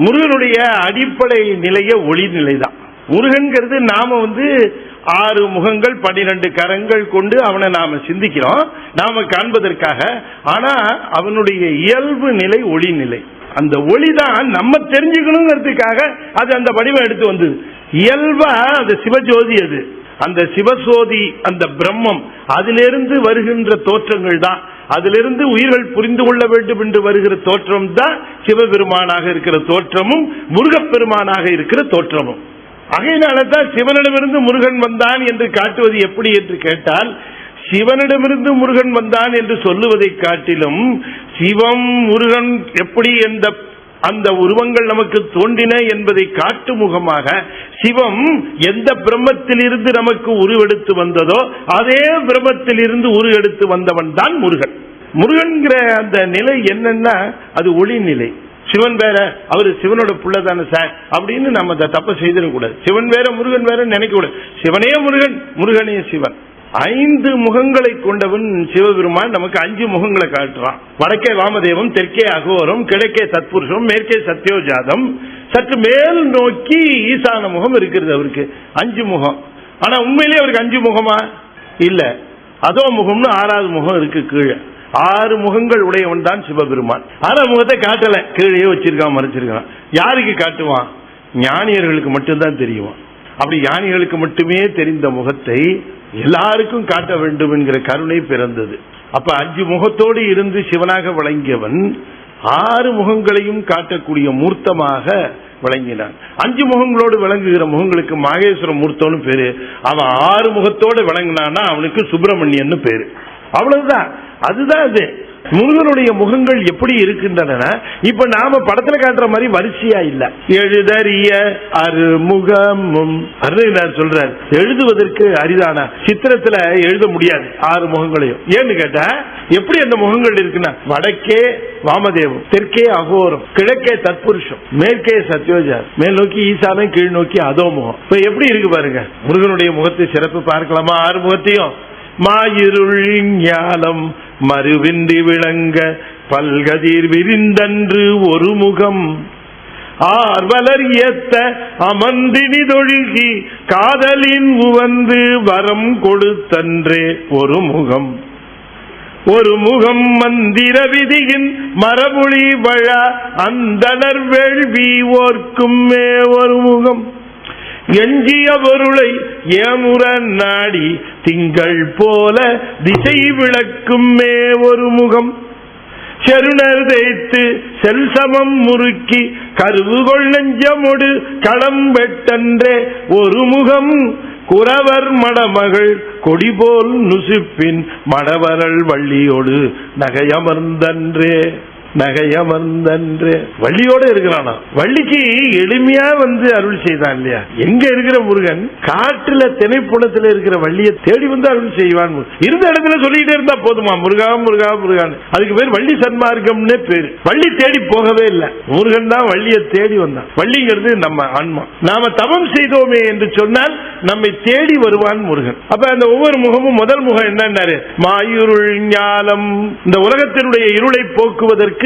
முருகனுடைய அடிப்படை நிலைய ஒளி நிலை தான் முருகன்கிறது நாம வந்து ஆறு முகங்கள் பன்னிரண்டு கரங்கள் கொண்டு அவனை நாம சிந்திக்கிறோம். நாம காண்பதற்காக. ஆனா அவனுடைய இயல்பு நிலை ஒளி நிலை அந்த ஒளி தான் நம்ம தெரிஞ்சுக்கணுங்கிறதுக்காக அது அந்த வடிவம் எடுத்து வந்தது இயல்பா அந்த சிவஜோதி அது. அந்த சிவசோதி அந்த பிரம்மம் அதிலிருந்து வருகின்ற தோற்றங்கள் தான் அதிலிருந்து உயிர்கள் புரிந்து கொள்ள வேண்டும் என்று வருகிற தோற்றம் தான் சிவபெருமானாக இருக்கிற தோற்றமும் முருகப்பெருமானாக இருக்கிற தோற்றமும். ஆகையினால தான் சிவனிடமிருந்து முருகன் வந்தான் என்று காட்டுவது எப்படி என்று கேட்டால் சிவனிடமிருந்து முருகன் வந்தான் என்று சொல்லுவதை காட்டிலும் சிவம் முருகன் எப்படி என்ற அந்த உருவங்கள் நமக்கு தோன்றின என்பதை காட்டு முகமாக சிவம் எந்த பிரம்மத்திலிருந்து நமக்கு உருவெடுத்து வந்ததோ அதே பிரம்மத்திலிருந்து உருவெடுத்து வந்தவன் தான் முருகன். முருகன்கிற அந்த நிலை என்னன்னா அது ஒளி நிலை. சிவன் வேற அவரு சிவனோட புள்ள தானே சார் அப்படின்னு நம்ம தப்பு தப்ப செய்திடக்கூடாது சிவன் வேற முருகன் வேற நினைக்க கூடாது. சிவனே முருகன் முருகனே சிவன். ஐந்து முகங்களை கொண்டவன் சிவபெருமான் நமக்கு அஞ்சு முகங்களை காட்டுறான். வடக்கே வாமதேவம் தெற்கே அகோரம் கிழக்கே தத்புருஷம் மேற்கே சத்யோஜாதம். சற்று மேல் நோக்கி ஈசான முகம் இருக்கிறது அவருக்கு. அஞ்சு முகம். ஆனா உண்மையிலேயே அவருக்கு அஞ்சு முகமா? இல்ல. அதோ முகம்னு ஆறாவது முகம் இருக்கு கீழே. ஆறு முகங்கள் உடையவன் தான் சிவபெருமான். ஆறாம் முகத்தை காட்டல. கீழே வச்சிருக்கான் மறைச்சிருக்கான். யாருக்கு காட்டுவான்? ஞானியர்களுக்கு மட்டும்தான் தெரியும். அப்படி ஞானிகளுக்கு மட்டுமே தெரிந்த முகத்தை எல்லாருக்கும் காட்ட வேண்டும் என்கிற கருணை பிறந்தது. அப்ப அஞ்சு முகத்தோடு இருந்து சிவனாக விளங்கியவன் ஆறு முகங்களையும் காட்டக்கூடிய மூர்த்தமாக விளங்கினான். அஞ்சு முகங்களோடு விளங்குகிற முகங்களுக்கு மகேஸ்வர மூர்த்தம்னு பேரு. அவன் ஆறு முகத்தோடு விளங்கினான்னா அவனுக்கு சுப்பிரமணியன் பேரு. அவ்வளவுதான். அதுதான் அது முருகனுடைய முகங்கள் எப்படி இருக்கின்றன இப்ப நாம படத்துல காட்டுற மாதிரி வரிசையா இல்ல. எழுதறிய அருமுகமும். அருணார் சொல்றாரு எழுதுவதற்கு அரிதானா? சித்திரத்துல எழுத முடியாது ஆறு முகங்களையும். ஏன்னு கேட்டா எப்படி அந்த முகங்கள் இருக்குன்னா வடக்கே வாமதேவம் தெற்கே அகோரம் கிழக்கே தற்புருஷம் மேற்கே சத்யோஜார் மேல் நோக்கி ஈசானம் கீழ் நோக்கி அதோ முகம். இப்ப எப்படி இருக்கு பாருங்க? முருகனுடைய முகத்தை சிறப்பு பார்க்கலாமா? ஆறு முகத்தையும். மாயிருள் ஞானம் மறுவின்றி விளங்க பல்கதிர் விரிந்தன்று ஒரு முகம். ஆர்வலர் ஏத்த அமர்ந்தினிதொழுகி காதலின் உவந்து வரம் கொடுத்தன்றே ஒரு முகம். ஒரு முகம் மந்திர விதியின் மரபுளி வழ அந்தனர் வேள்வி ஓர்க்குமே ஒரு முகம். எஞ்சிய பொருளை ஏமுற நாடி திங்கள் போல திசை விளக்குமே ஒரு முகம். செருணர் தேய்த்து செல்சமம் முறுக்கி கருவுகொள் நெஞ்சமொடு களம் வெட்டன்றே ஒரு முகம். குறவர் மடமகள் கொடிபோல் நுசுப்பின் மடவரல் வள்ளியோடு நகையமர்ந்தன்றே. நகையமர்ந்தன்று வள்ளியோட இருக்கிறானா? வள்ளிக்கு எளிமையா வந்து அருள் செய்தான் இல்லையா? எங்க இருக்கிற முருகன் காட்டுல திணைப்புலத்துல இருக்கிற வள்ளியை தேடி வந்து அருள் செய்வான் இருந்த இடத்துல சொல்லிட்டே இருந்தா போதுமா? முருகா முருகா முருகான் அதுக்கு பேர் வள்ளி சன்மார்க்கம்னே பேரு. வள்ளி தேடி போகவே இல்லை. முருகன் தான் வள்ளியை தேடி வந்தான். வள்ளிங்கிறது நம்ம ஆன்மா. நாம தவம் செய்தோமே என்று சொன்னால் நம்மை தேடி வருவான் முருகன். அப்ப அந்த ஒவ்வொரு முகமும் முதல் முகம் என்னன்னாரு? மாயுருள் ஞானம் இந்த உலகத்தினுடைய இருளை போக்குவதற்கு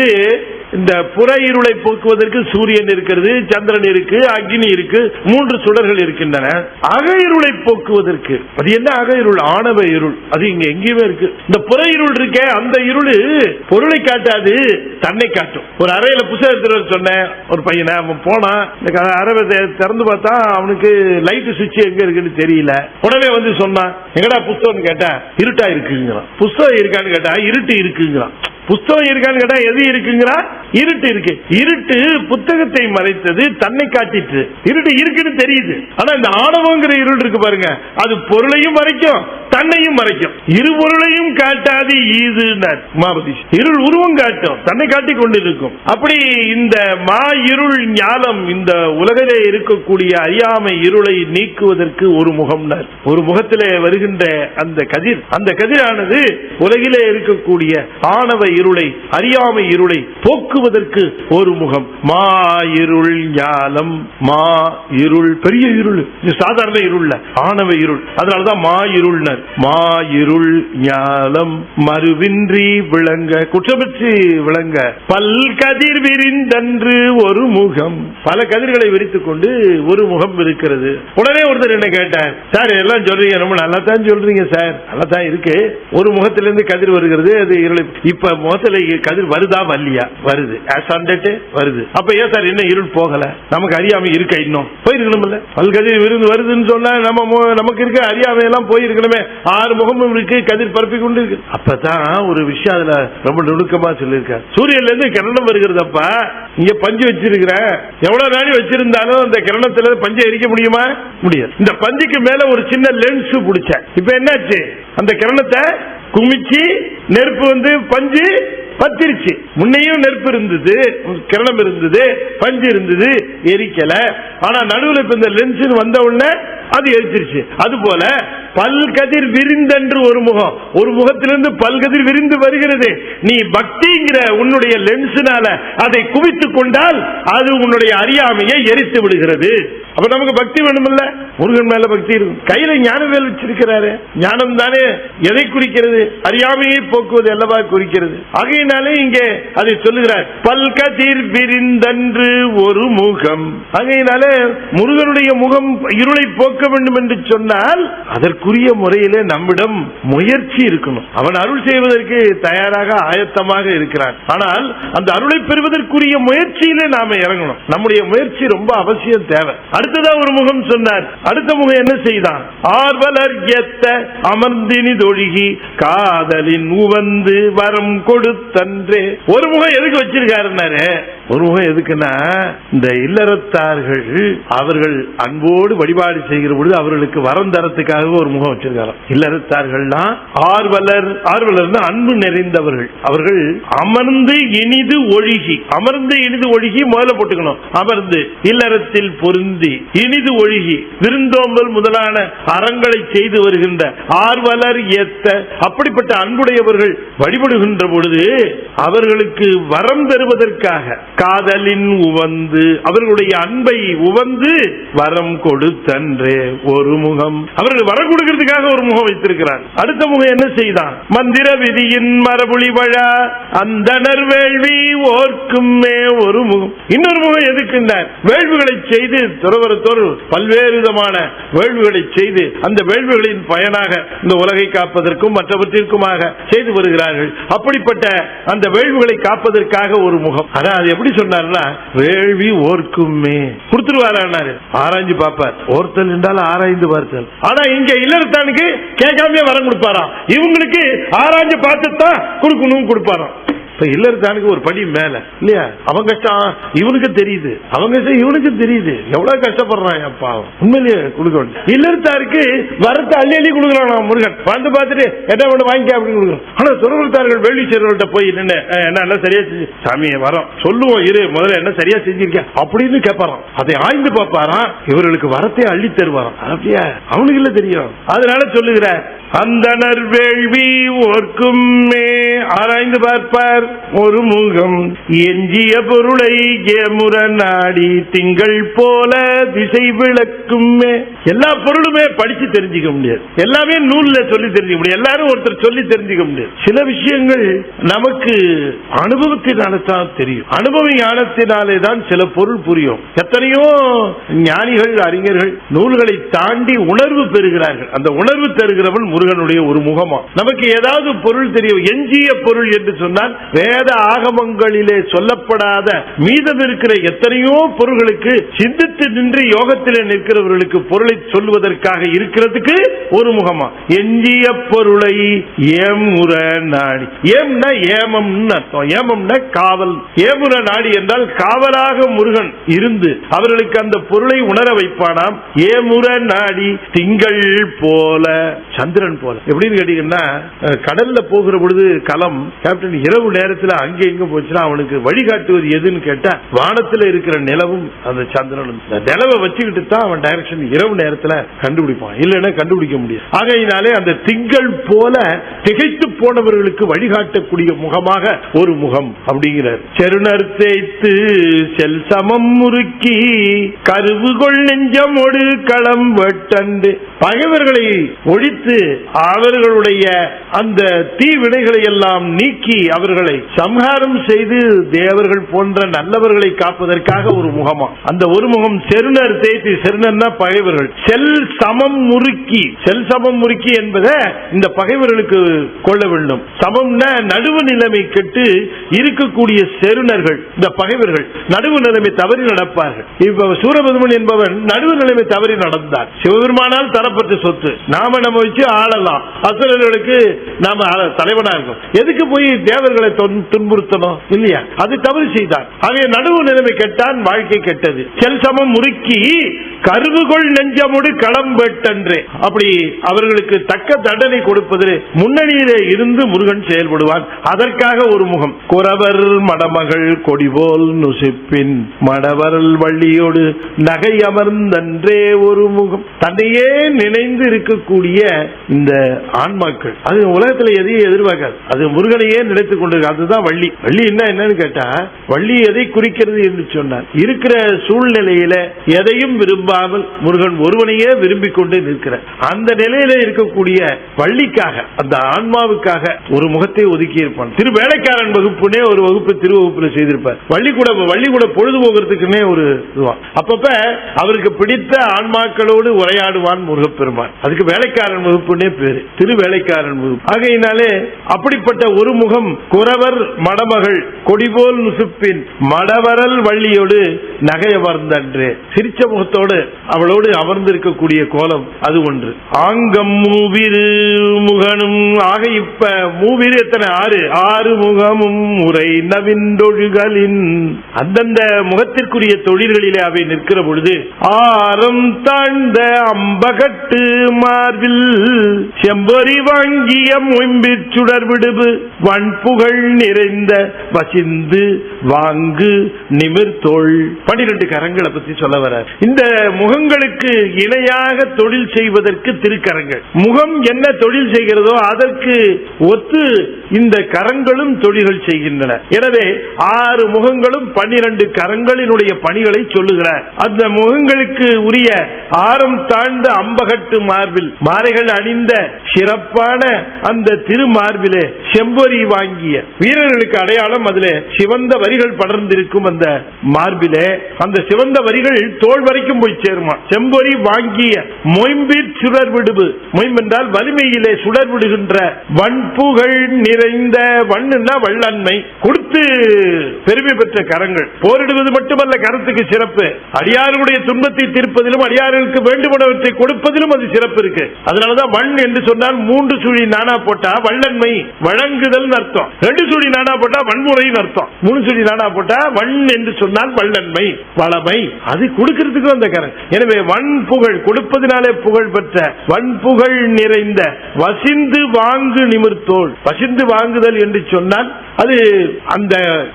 இந்த புற இருளை போக்குவதற்கு சூரியன் இருக்கிறது சந்திரன் இருக்கு அக்னி இருக்கு மூன்று சுடர்கள் இருக்கின்றன. அக இருளை போக்குவதற்கு. அது என்ன அக இருள்? ஆணவ இருள். அது இங்க எங்கேயுமே இருக்கு. இந்த புற இருள் இருக்கே அந்த இருள் பொருளை காட்டாது தன்னை காட்டும். ஒரு அறையில புத்தகத்தில் சொன்னேன். ஒரு பையனை அவன் போனான் இந்த அறவை திறந்து பார்த்தா அவனுக்கு லைட் சுவிட்ச் எங்க இருக்குன்னு தெரியல. உடனே வந்து சொன்னான் எங்கடா புத்தகம் கேட்டா இருட்டா இருக்குங்கிறான். புஸ்தகம் இருக்கான்னு கேட்டா இருட்டு இருக்குங்கிறான். புஸ்தகம் இருக்கான்னு கேட்டா எது இருக்குங்கிறா? இருட்டு இருக்கு. இருட்டு புத்தகத்தை மறைத்தது தன்னை காட்டிட்டு இருட்டு இருக்குன்னு தெரியுது. ஆனா இந்த ஆணவங்கிற இருள் இருக்கு பாருங்க. அது பொருளையும் மறைக்கும் தன்னையும் மறைக்கும். இரு பொருளையும் காட்டாது இது இருள் உருவம் காட்டும் தன்னை காட்டிக் கொண்டு இருக்கும் அப்படி இந்த மா இருள் ஞானம் இந்த உலகிலே இருக்கக்கூடிய அறியாமை இருளை நீக்குவதற்கு ஒரு முகம் ஒரு முகத்திலே வருகின்ற அந்த கதிர். அந்த கதிரானது உலகிலே இருக்கக்கூடிய ஆணவ இருளை அறியாமை இருளை போக்கு காட்டுவதற்கு ஒரு முகம். மா இருள் ஞாலம் மா இருள் பெரிய இருள் இது சாதாரண இருள்ல ஆணவ இருள். அதனாலதான் மா இருள்னர். மா இருள் ஞாலம் மறுவின்றி விளங்க குற்றமிச்சு விளங்க பல் கதிர் விரிந்தன்று ஒரு முகம். பல கதிர்களை விரித்துக் கொண்டு ஒரு முகம் இருக்கிறது. உடனே ஒருத்தர் என்ன கேட்டார் சார் எல்லாம் சொல்றீங்க ரொம்ப நல்லா தான் சொல்றீங்க சார். நல்லா தான் இருக்கு. ஒரு முகத்திலிருந்து கதிர் வருகிறது அது இருள் இப்ப முகத்துல கதிர் வருதா வரலையா? வருது. வருது. On வருது. அப்ப ஏன் சார் என்ன இருள் போகல. நமக்கு அறியாமை இருக்க இன்னும்? போயிருக்கணும்ல பல்கதிர் விருந்து வருதுன்னு சொன்னா நம்ம மு- நமக்கு இருக்க அறியாமை எல்லாம் போயிருக்கணுமே. ஆறு முகமும் இருக்கு கதிர் பரப்பி கொண்டு இருக்கு அப்பதான் ஒரு விஷயம் அதுல ரொம்ப நுணுக்கமா சொல்லியிருக்க சூரியன்ல இருந்து கிரணம் வருகிறதப்ப. இங்க பஞ்சு வச்சிருக்கிறேன் எவ்வளவு நாடி வச்சிருந்தாலும் அந்த கிரணத்துல பஞ்சை எரிக்க முடியுமா? முடியாது. இந்த பஞ்சுக்கு மேல ஒரு சின்ன லென்ஸ் பிடிச்சேன். இப்ப என்னாச்சு? அந்த கிரணத்தை குமிச்சு நெருப்பு வந்து பஞ்சு பத்திருச்சு. முன்னையும் நெருப்பு இருந்தது கிரணம் இருந்தது பஞ்சு இருந்தது எரிக்கல. ஆனா நடுவில் இப்ப இந்த லென்ஸ் வந்த உடனே அது எரிச்சிருச்சு. அது போல பல்கதிர் விரிந்தன்று ஒரு முகம். ஒரு முகத்திலிருந்து பல்கதிர் விரிந்து வருகிறது. நீ பக்திங்கிற உன்னுடைய லென்ஸினால அதை குவித்துக் கொண்டால் அது உன்னுடைய அறியாமையை எரித்து விடுகிறது. அப்ப நமக்கு பக்தி வேணும்ல முருகன் மேல பக்தி இருக்கும். கையில ஞானவேல் வச்சிருக்கிறாரு. ஞானம் தானே எதை குறிக்கிறது? அறியாமையை போக்குவது அல்லவா குறிக்கிறது? ஆகையினாலே இங்கே அதை சொல்லுகிறார். பல்கதிர் விரிந்தன்று ஒரு முகம். ஆகையினாலே முருகனுடைய முகம் இருளை போக்க வேண்டும் என்று சொன்னால் அதற்குரிய முறையிலே நம்மிடம் முயற்சி இருக்கணும். அவன் அருள் செய்வதற்கு தயாராக ஆயத்தமாக இருக்கிறான். ஆனால் அந்த அருளை பெறுவதற்குரிய முயற்சியிலே நாம இறங்கணும். நம்முடைய முயற்சி ரொம்ப அவசியம் தேவை. அடுத்ததா ஒரு முகம் சொன்னார். அடுத்த முகம் என்ன செய்தான்? ஆர்வலர் எத்த அமர்ந்தினிதொழுகி காதலின் உவந்து வரம் கொடுத்தன்றே. ஒரு முகம் எதுக்கு வச்சிருக்காருன்னாரு? ஒரு முகம் எதுக்குன்னா இந்த இல்லறத்தார்கள் அவர்கள் அன்போடு வழிபாடு செய்கிற பொழுது அவர்களுக்கு வரம் தரத்துக்காக ஒரு முகம் வச்சிருக்காராம். இல்லறத்தார்கள்லாம் ஆர்வலர் ஆர்வலர் அன்பு நிறைந்தவர்கள். அவர்கள் அமர்ந்து இனிது ஒழுகி அமர்ந்து இனிது ஒழுகி முதல்ல போட்டுக்கணும். அமர்ந்து இல்லறத்தில் பொருந்தி இனிது ஒழுகி விருந்தோம்பல் முதலான அறங்களை செய்து வருகின்ற ஆர்வலர் ஏத்த அப்படிப்பட்ட அன்புடையவர்கள் வழிபடுகின்ற பொழுது அவர்களுக்கு வரம் தருவதற்காக காதலின் உவந்து அவர்களுடைய அன்பை உவந்து வரம் கொடுத்தன்றே ஒரு முகம். அவர்கள் வரம் கொடுக்கிறதுக்காக ஒரு முகம் வைத்திருக்கிறார். அடுத்த முகம் என்ன செய்தான்? மந்திர விதியின் மரபுளி வழா அந்தனர் வேள்வி ஓர்க்குமே ஒரு முகம். இன்னொரு முகம் எதுக்குண்டார் வேள்விகளை செய்து துறவ துறவரத்தோடு பல்வேறு விதமான வேள்விகளை செய்து அந்த வேள்விகளின் பயனாக இந்த உலகை காப்பதற்கும் மற்றவற்றிற்குமாக செய்து வருகிறார்கள். அப்படிப்பட்ட அந்த வேள்விகளை காப்பதற்காக ஒரு முகம். அதான் அது எப்படி சொன்னார்னா வேள்வி ஓர்க்குமே கொடுத்துருவாரு ஆராய்ஞ்சு பார்ப்பார். ஓர்த்தல் என்றால் ஆராய்ந்து பார்த்தல். ஆனா இங்க இல்லறத்தானுக்கு கேட்காம வரம் கொடுப்பாராம். இவங்களுக்கு ஆராய்ஞ்சு பார்த்து தான் கொடுக்கணும் கொடுப்பாராம். இப்ப இல்லறத்தானுக்கு ஒரு படி மேல. இல்லையா? அவன் கஷ்டம் இவனுக்கு தெரியுது. அவங்க கஷ்டம் இவனுக்கு தெரியுது. எவ்வளவு கஷ்டப்படுறான் அப்பா உண்மையிலேயே கொடுக்க வேண்டும் இல்லறத்தாருக்கு வரத்தை அள்ளி அள்ளி கொடுக்குறான் முருகன். வந்து பார்த்துட்டு என்ன ஒண்ணு வாங்கிக்க? அப்படின்னு கொடுக்குறோம் ஆனா துறவரத்தார்கள் வேள்வி போய் நின்று என்ன எல்லாம் சரியா செஞ்சு சாமி வரோம். சொல்லுவோம் இரு. முதல்ல என்ன சரியா செஞ்சிருக்க? அப்படின்னு கேட்பாராம் அதை ஆய்ந்து பார்ப்பாராம். இவர்களுக்கு வரத்தை அள்ளி தருவாராம். அப்படியா? அவனுக்கு இல்ல தெரியும். அதனால சொல்லுகிற அந்தனர் வேள்வி ஒர்க்குமே ஆராய்ந்து பார்ப்பார். ஒரு முகம் எஞ்சிய பொருளை ஏமுற நாடி திங்கள் போல திசை விளக்குமே எல்லா பொருளுமே படிச்சு தெரிஞ்சுக்க முடியாது. எல்லாமே நூல்ல சொல்லி தெரிஞ்சுக்க முடியாது. எல்லாரும் ஒருத்தர் சொல்லி தெரிஞ்சுக்க முடியாது. சில விஷயங்கள் நமக்கு அனுபவத்தினால்தான் தெரியும். அனுபவ ஞானத்தினாலே தான் சில பொருள் புரியும். எத்தனையோ ஞானிகள் அறிஞர்கள் நூல்களை தாண்டி உணர்வு பெறுகிறார்கள். அந்த உணர்வு தருகிறவன் முருகனுடைய ஒரு முகமா. நமக்கு ஏதாவது பொருள் தெரியும் எஞ்சிய பொருள் என்று சொன்னால் வேத ஆகமங்களிலே சொல்லப்படாத மீதம் இருக்கிற எத்தனையோ பொருள்களுக்கு சிந்தித்து நின்று யோகத்திலே நிற்கிறவர்களுக்கு பொருளை சொல்வதற்காக இருக்கிறதுக்கு ஒரு முகமா. எஞ்சிய பொருளை ஏமுற நாடி. ஏம்னா ஏமம்னு அர்த்தம் ஏமம்னா காவல். ஏமுன நாடி என்றால் காவலாக முருகன் இருந்து அவர்களுக்கு அந்த பொருளை உணர வைப்பானாம். ஏமுர நாடி திங்கள் போல சந்திரன் போல. எப்படின்னு கேட்டீங்கன்னா கடல்ல போகிற பொழுது களம் கேப்டன் இரவு நேரத்துல அங்க எங்க போச்சுன்னா அவனுக்கு வழிகாட்டுவது எதுன்னு கேட்டா வானத்துல இருக்கிற நிலவும் அந்த சந்திரனும். நிலவை வச்சுக்கிட்டு தான் அவன் டைரக்ஷன் இரவு நேரத்துல கண்டுபிடிப்பான். இல்லைன்னா கண்டுபிடிக்க முடியாது. ஆகையினாலே அந்த திங்கள் போல திகைத்து போனவர்களுக்கு வழிகாட்டக்கூடிய முகமாக ஒரு முகம் அப்படிங்கிறார். செருணர் தேய்த்து செல் சமம் முறுக்கி கருவுகொள் நெஞ்சமோடு களம் வெட்டண்டு பகைவர்களை ஒழித்து அவர்களுடைய அந்த தீவினைகளை எல்லாம் நீக்கி அவர்களை சம்ஹாரம் செய்து தேவர்கள் போன்ற நல்லவர்களை காப்பதற்காக ஒரு முகமா. அந்த ஒரு முகம் செருணர் தேய்த்து செருணர்னா பகைவர்கள். செல் சமம் முறுக்கி. செல் சமம் முறுக்கி என்பதை இந்த பகைவர்களுக்கு கொள்ள வேண்டும். சமம்னா நடுவு நிலைமை கெட்டு இருக்கக்கூடிய செருணர்கள் இந்த பகைவர்கள் நடுவு நிலைமை தவறி நடப்பார்கள். இப்ப சூரபதுமன் என்பவன் நடுவு நிலைமை தவறி நடந்தார். சிவபெருமானால் தரப்பட்ட சொத்து. நாம நம்ம வச்சு ஆளலாம். அசுரர்களுக்கு நாம தலைவனா இருக்கும். எதுக்கு போய் தேவர்களை துன்புறுத்தணும்? இல்லையா? அது தவறு செய்தார். ஆகிய நடுவு நிலைமை கெட்டான் வாழ்க்கை கெட்டது. செல் சமம் முறுக்கி கருவுகொள் நெஞ்சமுடு களம் வெட்டன்றே. அப்படி அவர்களுக்கு தக்க தண்டனை கொடுப்பதில் முன்னணியிலே இரு இருந்து முருகன் செயல்படுவான் அதற்காக ஒரு முகம். குறவர் மடமகள் கொடிபோல் நுசிப்பின் மடவரல் வள்ளியோடு நகை அமர்ந்தன்றே ஒரு முகம். தன்னையே நினைந்து இருக்கக்கூடிய இந்த ஆன்மாக்கள். அது உலகத்துல எதையும் எதிர்பார்க்காது. அது முருகனையே நினைத்துக் கொண்டிருக்கு. அதுதான் வள்ளி. வள்ளி என்ன என்னன்னு கேட்டா வள்ளி எதை குறிக்கிறது என்று சொன்னார். இருக்கிற சூழ்நிலையில எதையும் விரும்பாமல் முருகன் ஒருவனையே விரும்பிக் கொண்டு நிற்கிறார். அந்த நிலையில இருக்கக்கூடிய வள்ளிக்காக அந்த ஆன்மாவுக்காக ஒரு முகத்தை ஒதுக்கி இருப்பான். திரு வேலைக்காரன் வகுப்புனே ஒரு வகுப்பு திரு வகுப்புல செய்திருப்பார். பள்ளிக்கூட பள்ளிக்கூட பொழுது போகிறதுக்குன்னே ஒரு இதுவா. அப்பப்ப அவருக்கு பிடித்த ஆன்மாக்களோடு உரையாடுவான் முருகப்பெருமான். அதுக்கு வேலைக்காரன் வகுப்புனே பேரு. திரு வேலைக்காரன் வகுப்பு. ஆகையினாலே அப்படிப்பட்ட ஒரு முகம் குறவர் மடமகள் கொடிபோல் நுசுப்பின் மடவரல் வள்ளியோடு நகையமர்ந்தன்று சிரிச்ச முகத்தோடு அவளோடு அமர்ந்திருக்கக்கூடிய கோலம் அது ஒன்று. ஆங்கம் மூவிரு முகனும் ஆக இப்ப மூவிரு எத்தனை? ஆறு. ஆறு முகமும் முறை நவின்றொழுகளின் அந்தந்த முகத்திற்குரிய தொழில்களிலே அவை நிற்கிற பொழுது ஆரம் தாழ்ந்த அம்பகட்டு மார்பில் செம்பொறி வாங்கிய மொயம்பிற் சுடர் விடுவு வன்புகழ் நிறைந்த வசிந்து வாங்கு நிமிர்தோள். பனிரெண்டு கரங்களை பத்தி சொல்ல வர இந்த முகங்களுக்கு இணையாக தொழில் செய்வதற்கு திருக்கரங்கள். முகம் என்ன தொழில் செய்கிறதோ அதற்கு ஒத்து இந்த கரங்களும் தொழில்கள் செய்கின்றன. எனவே ஆறு முகங்களும் பன்னிரண்டு கரங்களினுடைய பணிகளை சொல்லுகிறார். அந்த முகங்களுக்கு உரிய ஆரம் தாழ்ந்த அம்பகட்டு மார்பில் மாறைகள் அணிந்த சிறப்பான அந்த திருமார்பிலே செம்பொறி வாங்கிய வீரர்களுக்கு அடையாளம் அதிலே சிவந்த வரிகள் படர்ந்திருக்கும் அந்த மார்பிலே அந்த சிவந்த வரிகள் தோல் வரைக்கும் போய் சேருமா? செம்பொறி வாங்கிய மொயம்பிற் சுடர் விடுவு மொயம்பு என்றால் வலிமையிலே சுடர் விடுகின்ற வன்புகள் நிறைந்த வண்ணுன்னா வல்லன்மை கொடுத்து பெருமை பெற்ற கரங்கள். போரிடுவது மட்டுமல்ல கரத்துக்கு சிறப்பு. அடியாருடைய துன்பத்தை தீர்ப்பதிலும் அடியாருக்கு வேண்டுமானவற்றை கொடுப்பதிலும் அது சிறப்பு இருக்கு. அதனாலதான் வண் என்று சொன்னால் மூன்று சுழி நானா போட்டா வள்ளன்மை வழங்குதல் அர்த்தம். ரெண்டு சுழி நானா போட்டா வன்முறைன்னு அர்த்தம். மூணு சுழி நானா போட்டா வண் என்று சொன்னால் வள்ளன்மை. வளமை அது கொடுக்கிறதுக்கு அந்த கரன் எனவே வன் புகழ் கொடுப்பதினாலே புகழ் பெற்ற வன் புகழ் நிறைந்த வசிந்து வாங்கு நிமிர்த்தோள். வசிந்து வாங்குதல் என்று சொன்னால் அது அந்த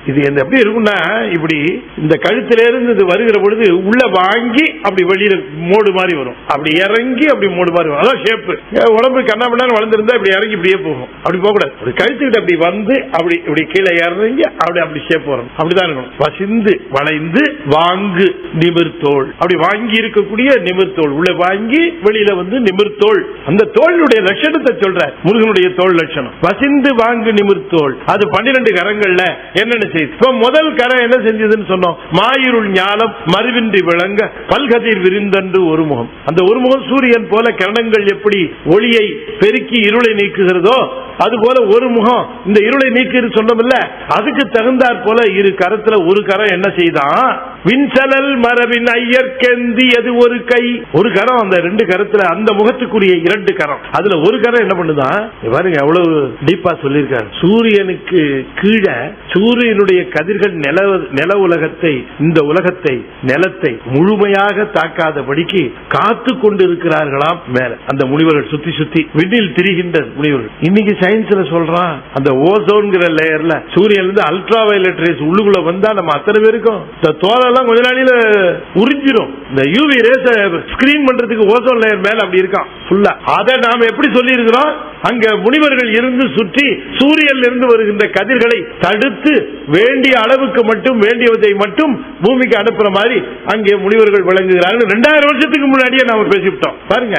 இது எந்த எப்படி இருக்கும்னா இப்படி இந்த கழுத்திலிருந்து இது வருகிற பொழுது உள்ள வாங்கி அப்படி வெளியில மோடு மாதிரி வரும். அப்படி இறங்கி அப்படி மோடு மாதிரி வரும். அதான் ஷேப்பு உடம்பு கண்ணா வளர்ந்துருந்தா இப்படி இறங்கி இப்படியே போகும். அப்படி போக கூடாது அப்படி கழுத்துக்கிட்ட அப்படி வந்து அப்படி இப்படி கீழே இறங்கி அப்படி அப்படி ஷேப் வரும். அப்படிதான் இருக்கணும். வசிந்து வளைந்து வாங்கு நிமிர்த்தோள். அப்படி வாங்கி இருக்கக்கூடிய நிமிர்த்தோள். உள்ள வாங்கி வெளியில வந்து நிமிர்த்தோள். அந்த தோளுடைய லட்சணத்தை சொல்ற முருகனுடைய தோல் லட்சணம். வசிந்து வாங்கு நிமிர்த்தோள். அது பன்னிரண்டு கரங்கள்ல என்னென்ன செய்யுது இப்ப முதல் கரம் என்ன செஞ்சதுன்னு சொன்னோம். மாயிருள் ஞானம் மறுவின்றி விளங்க பல்கதிர் விருந்தன்று ஒரு முகம். அந்த ஒரு முகம் சூரியன் போல கிரணங்கள் எப்படி ஒளியை பெருக்கி இருளை நீக்குகிறதோ அது போல ஒரு முகம். இந்த இருளை நீக்குது சொன்னோம்ல அதுக்கு தகுந்தாற் போல இரு கரத்துல ஒரு கரம் என்ன செய்தான்? விண்சலல் மரபின் ஐயர்கெந்தி அது ஒரு கை. ஒரு கரம் அந்த ரெண்டு கரத்துல அந்த முகத்துக்குரிய இரண்டு கரம். அதுல ஒரு கரம் என்ன பண்ணுதான் பாருங்க எவ்வளவு டீப்பா சொல்லியிருக்காரு. சூரியனுக்கு கீழே சூரியனுடைய கதிர்கள் நில நில உலகத்தை இந்த உலகத்தை நிலத்தை முழுமையாக தாக்காதபடிக்கு காத்து கொண்டிருக்கிறார்களாம் மேல. அந்த முனிவர்கள் சுத்தி சுத்தி விண்ணில் திரிகின்ற முனிவர்கள். இன்னைக்கு சயின்ஸ்ல சொல்றான் அந்த ஓசோன்கிற லேயர்ல சூரியன்ல இருந்து அல்ட்ரா வயலட் ரேஸ் உள்ளுக்குள்ள வந்தா நம்ம அத்தனை பேருக்கும். இந்த தோலெல்லாம் கொஞ்ச நாளில உறிஞ்சிரும். இந்த யூவி ரேஸ் ஸ்கிரீன் பண்றதுக்கு ஓசோன் லேயர் மேல அப்படி இருக்கான் ஃபுல்லா அதை நாம எப்படி சொல்லி இருக்கிறோம் அங்க முனிவர்கள் இருந்து சுற்றி சூரியன்ல இருந்து வருகின்ற கதிர்களை தடுத்து வேண்டிய அளவுக்கு மட்டும் வேண்டியதை மட்டும் பூமிக்கு அனுப்புற மாதிரி அங்கே முனிவர்கள் விளங்குகிறார்கள். ரெண்டாயிரம் வருஷத்துக்கு முன்னாடியே நாம பேசிவிட்டோம். பாருங்க.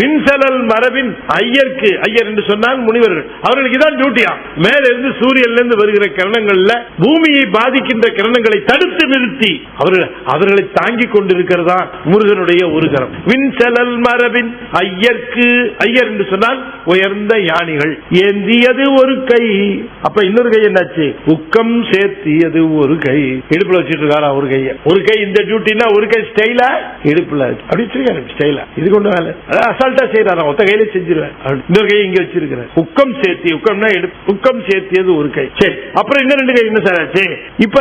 விண்சலல் மரபின் ஐயருக்கு ஐயர் என்று சொன்னால் முனிவர்கள். அவர்களுக்கு தான் டியூட்டியா மேல இருந்து சூரியன்ல இருந்து வருகிற கிரணங்கள்ல பூமியை பாதிக்கின்ற கிரணங்களை தடுத்து நிறுத்தி அவர்கள் அவர்களை தாங்கிக் கொண்டிருக்கிறதா முருகனுடைய ஒரு கரம் விண்சலல் மரபின் ஐயர்க்கு ஐயர் என்று சொன்னால் உயர்ந்த யானைகள். ஏந்தியது ஒரு கை. அப்ப இன்னொரு கை என்னாச்சு? உக்கம் சேர்த்தியது ஒரு கை. இடுப்புல வச்சிட்டு இருக்காரா ஒரு கைய? ஒரு கை இந்த டியூட்டினா ஒரு கை ஸ்டைலா இடுப்புல அப்படி வச்சிருக்காரு ஸ்டைலா இது கொண்டு வேலை அசால்ட்டா செய்யறாரா ஒத்த கையில செஞ்சிருவேன். இன்னொரு கை இங்க வச்சிருக்கிறேன் உக்கம் சேர்த்தி உக்கம்னா உக்கம் சேர்த்தியது ஒரு கை. சரி. அப்புறம் இன்னும் ரெண்டு கை. என்ன சார். ஆச்சு இப்ப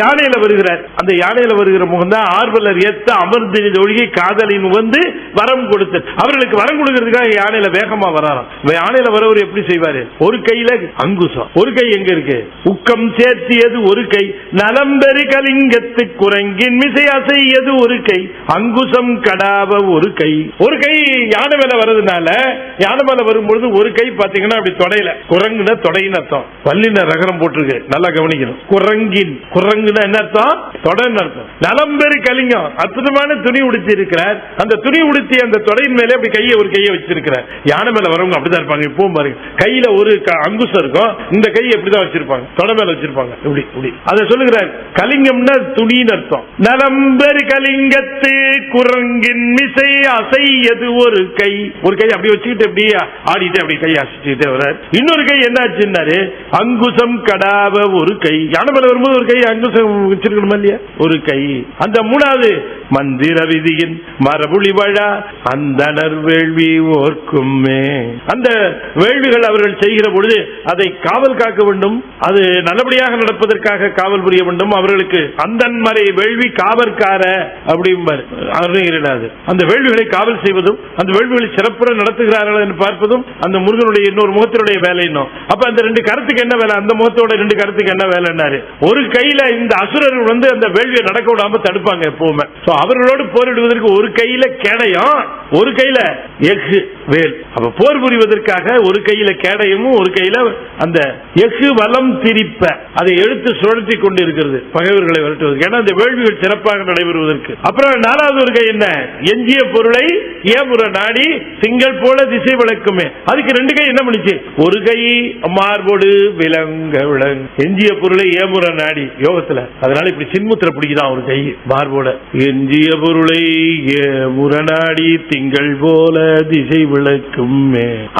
யானையில வருகிறார் அந்த யானையில வருகிற முகம் தான் ஆர்வலர் ஏத்த அமர்ந்து ஒழுகி காதலின் வந்து வரம் கொடுத்து. அவர்களுக்கு வரம் கொடுக்கறதுக்காக யானையில வேகமா வராராம். யானையில வரவர் எப்படி செய்வாரு? ஒரு கையில அங்குசம். ஒரு கை எங்க இருக்கு? உக்கம் சேர்த்தியது ஒரு கை. நலம்பெரு கலிங்கத்து குரங்கின் மிசை அசையது ஒரு கை. அங்குசம் கடாவ ஒரு கை. ஒரு கை யானை மேல வர்றதுனால யானை மேல வரும்பொழுது ஒரு கை பாத்தீங்கன்னா அப்படி தொடையில. குரங்குன தொடையின் அர்த்தம். வல்லின ரகரம் போட்டிருக்கு. நல்லா கவனிக்கணும். குரங்கின். குரங்குன என்ன அர்த்தம்? தொடைன்னு அர்த்தம் நலம்பெரு கலிங்கம் அற்புதமான துணி உடுத்தி இருக்கிறார். அந்த துணி உடுத்தி அந்த தொடையின் மேலே அப்படி கையை ஒரு கையை வச்சிருக்கிறார். யானை மேல வரவங்க அப்படிதான் இருப்பாங்க. இப்பவும் பாருங்க. கையில ஒரு அங்குசம் இருக்கும். இந்த கை எப்படிதான் வச்சிருப்பாங்க. தொடை மேல வச்சிருப்பாங்க. இப்படி இப்படி. அதை சொல்லுகிறார். கலிங்கம்னா துணின்னு அர்த்தம். நலம்பெரு கலிங்கத்து குரங்கின் மிசை அசையது ஒரு கை. ஒரு கை அப்படி வச்சுக்கிட்டு அப்படியே ஆடிட்டு அப்படி கை அசைச்சுக்கிட்டே வர்றாரு. இன்னொரு கை என்னாச்சுன்னாரு? அங்குசம் கடாவ ஒரு கை. யானை மேல வரும்போது ஒரு கை அங்குசம் வச்சிருக்க இல்லையா ஒரு கை. அந்த மூணாவது மந்திர விதியின் மரபுளி வழா அந்தனர் வேள்வி ஓர்க்குமே. அந்த வேள்விகள் அவர்கள் செய்கிற பொழுது அதை காவல் காக்க வேண்டும். அது நல்லபடியாக நடப்பதற்காக காவல் புரிய வேண்டும். அவர்களுக்கு அந்தன்மறை வேள்வி காவற்கார அப்படிம்பார். அந்த வேள்விகளை காவல் செய்வதும் அந்த வேள்விகளை சிறப்புற நடத்துகிறார்கள் என்று பார்ப்பதும் அந்த முருகனுடைய இன்னொரு முகத்தினுடைய வேலை இன்னும். அப்ப அந்த ரெண்டு கருத்துக்கு என்ன வேலை? அந்த முகத்தோட ரெண்டு கருத்துக்கு என்ன வேலைன்னாரு? ஒரு கையில இந்த அசுரர் வந்து அந்த வேள்வியை நடக்க விடாம தடுப்பாங்க எப்பவுமே. அவர்களோடு போரிடுவதற்கு ஒரு கையில கேடயம் ஒரு கையில எஃகு வேல். அப்ப போர் புரிவதற்காக ஒரு கையில கேடயமும் ஒரு கையில அந்த எஃகு வலம் திரிப்ப. அதை எடுத்து சுழற்றி கொண்டு இருக்கிறது பகைவர்களை விரட்டுவதற்கு. ஏன்னா அந்த வேள்விகள் சிறப்பாக நடைபெறுவதற்கு. அப்புறம் நாலாவது ஒரு கை என்ன? எஞ்சிய பொருளை ஏமுற நாடி திங்கள் போல திசை விளக்குமே. அதுக்கு ரெண்டு கை என்ன பண்ணிச்சு? ஒரு கை மார்போடு விலங்க விலங்கு எஞ்சிய பொருளை ஏமுற நாடி யோகத்துல. அதனால இப்படி சின்முத்திர பிடிக்குதான் ஒரு கை மார்போட எஞ்சிய பொருளை முரணாடி திங்கள் போல திசை விளக்கும்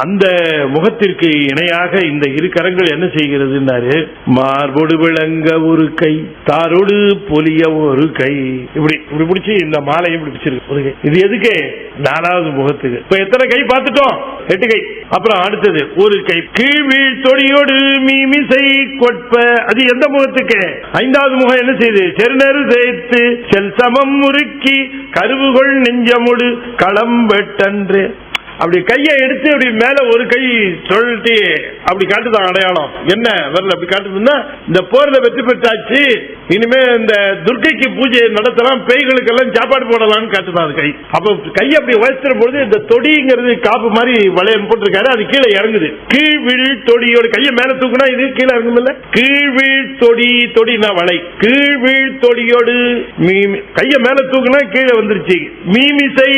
அந்த முகத்திற்கு இணையாக இந்த இரு கரங்கள் என்ன செய்கிறதுனாரு மார்போடு விளங்க ஒரு கை தாரோடு பொலிய ஒரு கை. இப்படி இப்படி பிடிச்சி இந்த மாலையும் இப்படி பிடிச்சிருக்கு ஒரு கை. இது எதுக்கு? நாலாவது முகத்துக்கு. இப்ப எத்தனை கை பார்த்துட்டோம்? எட்டு கை. அப்புறம் அடுத்தது ஒரு கை. கீழ்வீழ் தொடியோடு மீமிசை கொட்ப. அது எந்த முகத்துக்கு? ஐந்தாவது முகம் என்ன செய்யுது செருநறு சேர்த்து செல் சமம் முறுக்கி கருவுகொள் நெஞ்சமுடு களம் வெட்டன்று. அப்படி கையை எடுத்து அப்படி மேல ஒரு கை சொல்லிட்டு அப்படி காட்டுதான் அடையாளம். என்ன? வரல அப்படி காட்டுதுன்னா இந்த போர்ல வெற்றி பெற்றாச்சு இனிமே இந்த துர்க்கைக்கு பூஜை நடத்தலாம் பேய்களுக்கு எல்லாம் சாப்பாடு போடலாம்னு காட்டுதான் அது கை. அப்ப கை அப்படி உயர்த்துற பொழுது இந்த தொடிங்கிறது காப்பு மாதிரி வளையம் போட்டிருக்காரு அது கீழே இறங்குது. கீழ்வீழ் தொடியோட கையை மேல தூக்குனா இது கீழே இறங்குமில்ல? கீழ்வீழ் தொடி தொடினா வளை. கீழ்வீழ் தொடியோடு கையை மேல தூக்குனா கீழே வந்துருச்சு. மீமிசை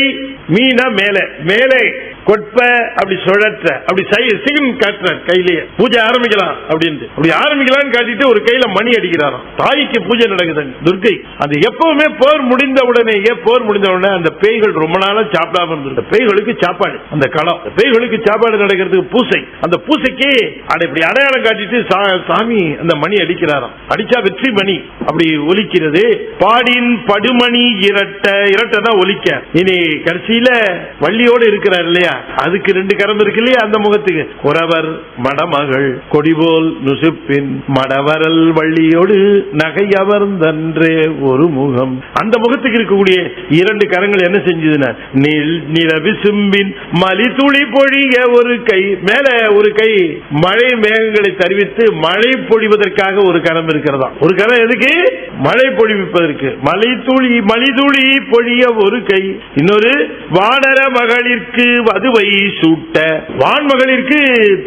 மீனா மேலே. மேலே. கொட்ப அப்படி சுழற்ற அப்படி சிகன் காட்டுற கையிலேயே. பூஜை ஆரம்பிக்கலாம் அப்படின்ட்டு. அப்படி ஆரம்பிக்கலாம்னு காட்டிட்டு ஒரு கையில மணி அடிக்கிறாராம். தாய்க்கு பூஜை நடக்குது துர்க்கை அது எப்பவுமே போர் முடிந்த உடனேயே போர் முடிந்த உடனே அந்த பேய்கள் ரொம்ப நாளா சாப்பிடாம இருந்திருக்கு. பேய்களுக்கு சாப்பாடு அந்த களம். பேய்களுக்கு சாப்பாடு நடக்கிறதுக்கு பூசை. அந்த பூசைக்கு அட இப்படி அடையாளம் காட்டிட்டு சா- சாமி அந்த மணி அடிக்கிறாராம். அடிச்சா வெற்றி மணி. அப்படி ஒலிக்கிறது. பாடின் படுமணி இரட்ட இரட்டை தான் ஒலிக்க. இனி கடைசியில வள்ளியோடு இருக்கிறார் இல்லையா? அதுக்கு ரெண்டு கரம் இருக்கு இல்லையா அந்த முகத்துக்கு? குறவர் மடமகள் கொடிபோல் நுசுப்பின் மடவரல் வள்ளியோடு நகை அமர்ந்தன்றே ஒரு முகம். அந்த முகத்துக்கு இருக்கக்கூடிய இரண்டு கரங்கள் என்ன செஞ்சதுன்னா நில் நிலவு சிம்பின் மலித்துளி பொழிய ஒரு கை மேல ஒரு கை மழை மேகங்களை தெரிவித்து மழை பொழிவதற்காக ஒரு கரம் இருக்கிறதா? ஒரு கரம் எதுக்கு? மழை பொழிவிப்பதற்கு. மலை துளி மலிதுளி பொழிய ஒரு கை. இன்னொரு வானர மகளிர்க்கு மதுவை சூட்ட வான்மகளிற்கு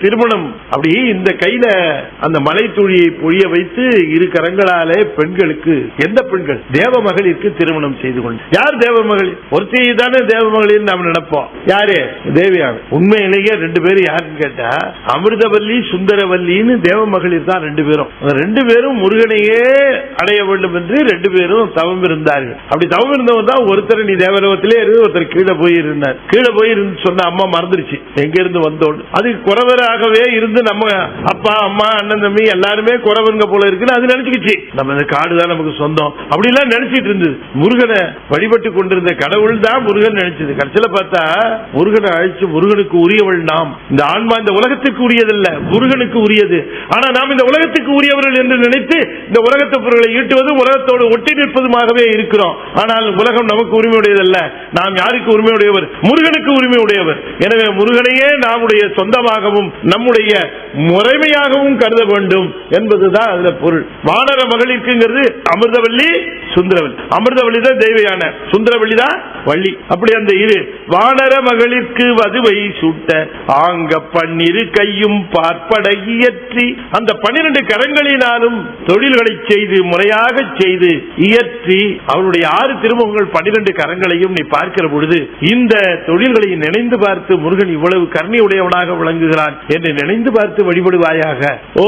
திருமணம். அப்படி இந்த கையில அந்த மலை துளியை பொழிய வைத்து இரு கரங்களாலே பெண்களுக்கு எந்த பெண்கள்? தேவ மகளிருக்கு திருமணம் செய்து கொண்டு. யார் தேவ மகளிர் ஒருத்தி தானே தேவ மகளிர் நாம் நினைப்போம். யாரு? தேவியான உண்மையிலேயே ரெண்டு பேரும் யாருன்னு கேட்டா அமிர்தவல்லி சுந்தரவல்லின்னு தேவ மகளிர் தான் ரெண்டு பேரும். ரெண்டு பேரும் முருகனையே அடைய வேண்டும் என்று ரெண்டு பேரும் தவம் இருந்தார்கள். அப்படி தவம் இருந்தவன் தான் ஒருத்தர் நீ தேவலோகத்திலே இருந்து ஒருத்தர் கீழே போயிருந்தார். கீழே போயிருந்து சொன்ன அம்மா மறந்துருச்சு. எங்க இருந்து வந்தோம் அது குறவராகவே இருந்து நம்ம அப்பா அம்மா அண்ணன் தம்பி எல்லாருமே குறவருங்க போல இருக்குன்னு அது நினைச்சுக்கிச்சு. நம்ம இந்த காடு தான் நமக்கு சொந்தம். அப்படி எல்லாம் நினைச்சிட்டு இருந்தது. முருகனை வழிபட்டு கொண்டிருந்த கடவுள் தான் முருகன் நினைச்சது. கடைசியில பார்த்தா முருகனை அழைச்சு முருகனுக்கு உரியவள் நாம். இந்த ஆன்மா இந்த உலகத்துக்கு உரியதல்ல. முருகனுக்கு உரியது. ஆனா நாம் இந்த உலகத்துக்கு உரியவர்கள் என்று நினைத்து இந்த உலகத்து பொருளை ஈட்டுவதும் உலகத்தோடு ஒட்டி நிற்பதுமாகவே இருக்கிறோம். ஆனால் உலகம் நமக்கு உரிமையுடையதல்ல. நாம் யாருக்கு உரிமையுடையவர்? முருகனுக்கு உரிமையுடையவர். எனவே முருகனையே நம்முடைய சொந்தமாகவும் நம்முடைய முறைமையாகவும் கருத வேண்டும் என்பதுதான் அதுல பொருள். வானர மகளிருக்குங்கிறது அமிர்தவல்லி சுந்தரவள்ளி அமிர்தவள்ளி தான் தெய்வயான சுந்தரவள்ளி தான் வள்ளி. அப்படி அந்த இரு. வானர மகளிற்கு வதுவை சூட்ட ஆங்க பன்னிரு கையும் பார்ப்பட இயற்றி அந்த பன்னிரண்டு கரங்களினாலும் தொழில்களை செய்து முறையாக செய்து இயற்றி அவருடைய ஆறு திருமுகங்கள் பன்னிரண்டு கரங்களையும் நீ பார்க்கிற பொழுது இந்த தொழில்களை நினைந்து பார்த்து முருகன் இவ்வளவு கருணை உடையவனாக விளங்குகிறான் என்று நினைந்து பார்த்து வழிபடுவாயாக. ஓ